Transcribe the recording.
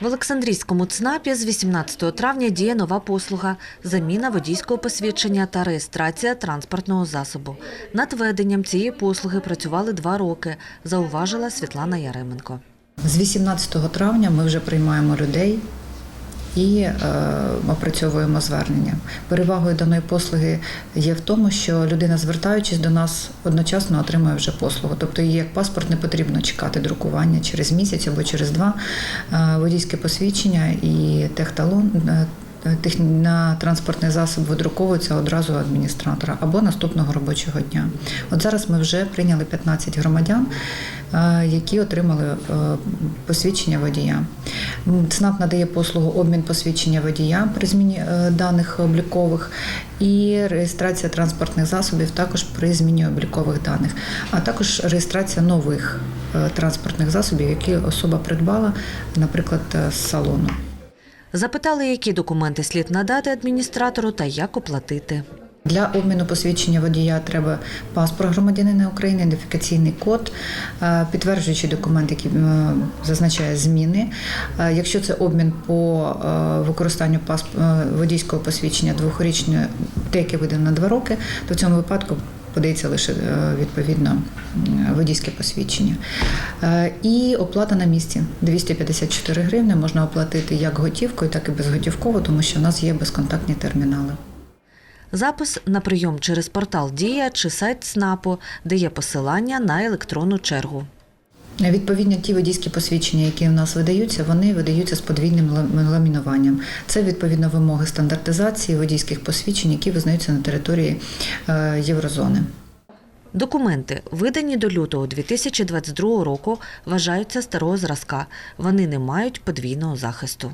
В Олександрійському ЦНАПі з 18 травня діє нова послуга – заміна водійського посвідчення та реєстрація транспортного засобу. Над веденням цієї послуги працювали два роки, зауважила Світлана Яременко. З 18 травня ми вже приймаємо людей і е, опрацьовуємо звернення. Перевагою даної послуги є в тому, що людина, звертаючись до нас, одночасно отримує вже послугу. Тобто їй як паспорт не потрібно чекати друкування через місяць або через два. Е, водійське посвідчення і техталон. е, на транспортний засіб видруковується одразу адміністратора або наступного робочого дня. От зараз ми вже прийняли 15 громадян, е, які отримали е, посвідчення водія. ЦНАП надає послугу обмін посвідчення водія при зміні е, даних облікових і реєстрація транспортних засобів також при зміні облікових даних, а також реєстрація нових е, транспортних засобів, які особа придбала, наприклад, е, з салону. Запитали, які документи слід надати адміністратору та як оплатити. Для обміну посвідчення водія треба паспорт громадянина України, ідентифікаційний код, е, підтверджуючий документ, який е, зазначає зміни. Е, Якщо це обмін по використанню водійського посвідчення двохрічне, те, яке видано на два роки, то в цьому випадку подається лише відповідно водійське посвідчення. І оплата на місці 254 гривни можна оплатити як готівкою, так і безготівково, тому що в нас є безконтактні термінали. Запис на прийом через портал Дія чи сайт ЦНАПу, де є посилання на електронну чергу. Відповідно, ті водійські посвідчення, які у нас видаються, вони видаються з подвійним ламінуванням. Це відповідно вимоги стандартизації водійських посвідчень, які визнаються на території е, Єврозони. Документи, видані до лютого 2022 року, вважаються старого зразка. Вони не мають подвійного захисту.